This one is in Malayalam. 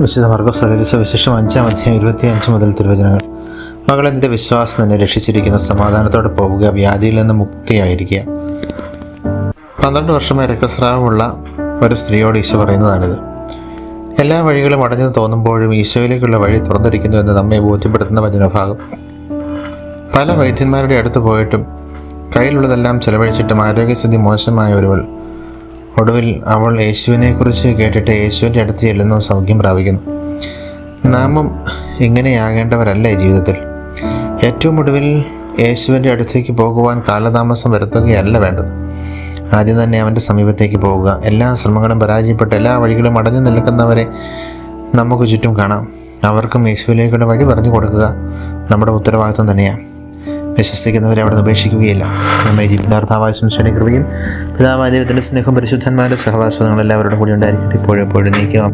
വിശുദ്ധ മർഗസ് വിശേഷം അഞ്ചാം അധ്യായം ഇരുപത്തി അഞ്ച് മുതൽ തിരുവചനങ്ങൾ. മകളെ വിശ്വാസം തന്നെ രക്ഷിച്ചിരിക്കുന്ന സമാധാനത്തോടെ പോവുക വ്യാധിയിൽ നിന്ന് മുക്തിയായിരിക്കുക. പന്ത്രണ്ട് വർഷമായി രക്തസ്രാവമുള്ള ഒരു സ്ത്രീയോട് ഈശോ പറയുന്നതാണിത്. എല്ലാ വഴികളും അടഞ്ഞു തോന്നുമ്പോഴും ഈശോയിലേക്കുള്ള വഴി തുറന്നിരിക്കുന്നു എന്ന് നമ്മെ ബോധ്യപ്പെടുത്തുന്ന വചനഭാഗം പല വൈദ്യന്മാരുടെ അടുത്ത് പോയിട്ടും കയ്യിലുള്ളതെല്ലാം ചെലവഴിച്ചിട്ടും ആരോഗ്യസ്ഥിതി മോശമായ ഒരുവൾ ഒടുവിൽ അവൾ യേശുവിനെക്കുറിച്ച് കേട്ടിട്ട് യേശുവിന്റെ അടുത്ത് ചെല്ലുന്നു സൗഖ്യം പ്രാപിക്കുന്നു. നാമും ഇങ്ങനെയാകേണ്ടവരല്ലേ ജീവിതത്തിൽ? ഏറ്റവും ഒടുവിൽ യേശുവിന്റെ അടുത്തേക്ക് പോകുവാൻ കാലതാമസം വരുത്തുകയല്ല വേണ്ടത്. ആദ്യം തന്നെ അവന്റെ സമീപത്തേക്ക് പോവുക എല്ലാ ശ്രമങ്ങളും പരാജയപ്പെട്ട് എല്ലാ വഴികളും അടഞ്ഞു നിൽക്കുന്നവരെ നമുക്ക് ചുറ്റും കാണാം. അവർക്കും യേശുവിലേക്കുള്ള വഴി പറഞ്ഞു കൊടുക്കുക നമ്മുടെ ഉത്തരവാദിത്വം തന്നെയാണ്. വിശ്വസിക്കുന്നവരെ അവിടെ ഉപേക്ഷിക്കുകയില്ല. നമ്മെ ജീവിതാർത്ഥാവാശംസയുടെ കൃപയും പിതാവായ ദൈവത്തിന്റെ സ്നേഹം പരിശുദ്ധന്മാരുടെ സഹവാസങ്ങളും എല്ലാവരോടും കൂടി ഉണ്ടായിരിക്കട്ടെ. ഇപ്പോഴും എപ്പോഴും നീക്കുക.